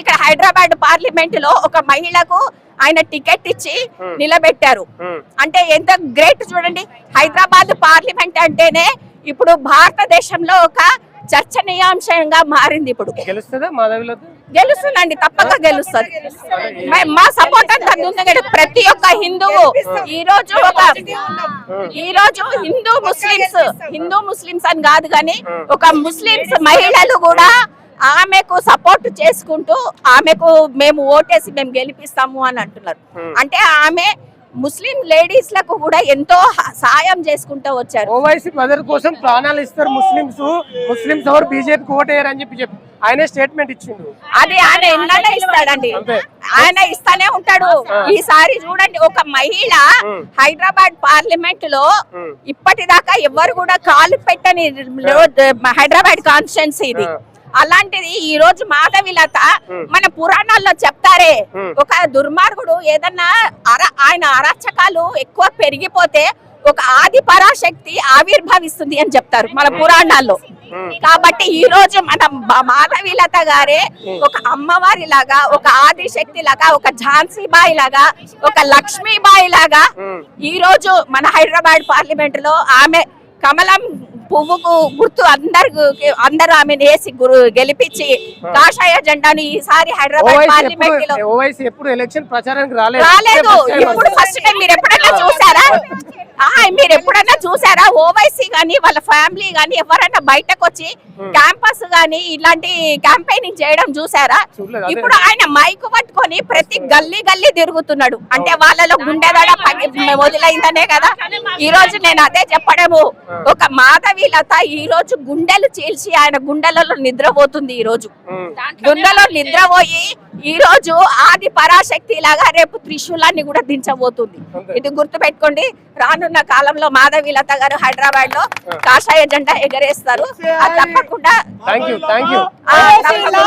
ఇక్కడ హైదరాబాద్ పార్లమెంట్లో ఒక మహిళకు ఆయన టికెట్ ఇచ్చి నిలబెట్టారు. ఉమ్. అంటే ఎంత గ్రేట్ చూడండి. హైదరాబాద్ పార్లమెంట్ అంటేనే ఇప్పుడు భారతదేశంలో ఒక చర్చనీయాంశంగా మారింది ఇప్పుడు. గెలుస్తుందండి తప్పక గెలుస్తుంది. మ- సపోర్ట్ అంతా ఉంది ప్రతి ఒక్క హిందువు ఈ రోజు ఒక ఈ రోజు హిందూ ముస్లిమ్స్ హిందూ ముస్లిమ్స్ అని కాదు కానీ ఒక ముస్లిమ్స్ మహిళలు కూడా ఆమెకు సపోర్ట్ చేసుకుంటూ ఆమెకు మేము ఓటేసి మేము గెలిపిస్తాము అని అంటున్నారు. అంటే ఆమె ముస్లిం లేడీస్లకు కూడా ఎంతో సాయం చేసుకుంటూ వచ్చారు. ఓవైసీ మదర్ కోసం ప్రాణాలు ఇస్తారు ముస్లిమ్స్. ముస్లిమ్స్ ఎవరు బీజేపీకి ఓటేయరు అని చెప్పి చెప్పి ఆయనే స్టేట్మెంట్ ఇచ్చిండు. అది ఆయన ఎన్నైనా ఇస్తాడండి. ఆయన ఇస్తానే ఉంటాడు. ఈసారి చూడండి ఒక మహిళ హైదరాబాద్ పార్లమెంట్లో ఉమ్. ఇప్పటిదాకా ఎవరు కూడా కాలు పెట్టని హైదరాబాద్ కాన్స్టిట్యున్సీ ఇది అలాంటిది ఈ రోజు మాధవిలత మన పురాణాల్లో చెప్తారే. ఒక దుర్మార్గుడు ఏదన్నా అర ఆయన అరాచకాలు ఎక్కువ పెరిగిపోతే ఒక ఆది పరాశక్తి ఆవిర్భవిస్తుంది అని చెప్తారు మన పురాణాల్లో. కాబట్టి ఈ రోజు మన మాధవీలత గారే ఒక అమ్మవారి లాగా ఒక ఆది శక్తి లాగా ఒక ఝాన్సీ బాయి లాగా ఒక లక్ష్మీబాయి లాగా ఈ రోజు మన హైదరాబాద్ పార్లమెంట్లో ఆమె కమలం పువ్వుకు గుర్తు అందరు అందరూ ఆమెను వేసి గురు గెలిపించి కాషాయ జెండాను ఈసారి హైదరాబాద్ పార్లమెంట్లో ఎప్పుడు ఎలక్షన్ ప్రచారానికి రాలేదు. రాలేదు. ఇప్పుడు ఫస్ట్ టైం మీరు ఎప్పుడైనా చూసారా? మీరు ఎప్పుడైనా చూసారా ఓవైసీ గానీ వాళ్ళ ఫ్యామిలీ గానీ ఎవరైనా బయటకు వచ్చి క్యాంపస్ గానీ ఇలాంటి క్యాంపెయినింగ్ చేయడం చూసారా. ఇప్పుడు ఆయన మైకు పట్టుకొని ప్రతి గల్లీ గల్లీ తిరుగుతున్నాడు. అంటే వాళ్ళలో గుండెదడ పగి మొదలైందనే కదా. ఈ రోజు నేను అదే చెప్పడము. ఒక మాధవి లత ఈ రోజు గుండెలు చీల్చి ఆయన గుండెలలో నిద్రపోతుంది ఈ రోజు. గుండెలో నిద్రపోయి ఈ రోజు ఆది పరాశక్తి లాగా రేపు త్రిశూలాన్ని కూడా దించబోతుంది. ఇది గుర్తు పెట్టుకోండి రానున్న కాలంలో మాధవి లత గారు హైదరాబాద్లో కాషాయ జెండా ఎగరేస్తారు. అది తప్పకుండా థ్యాంక్ యూ థ్యాంక్ యూ ఆ, తప్పకుండా.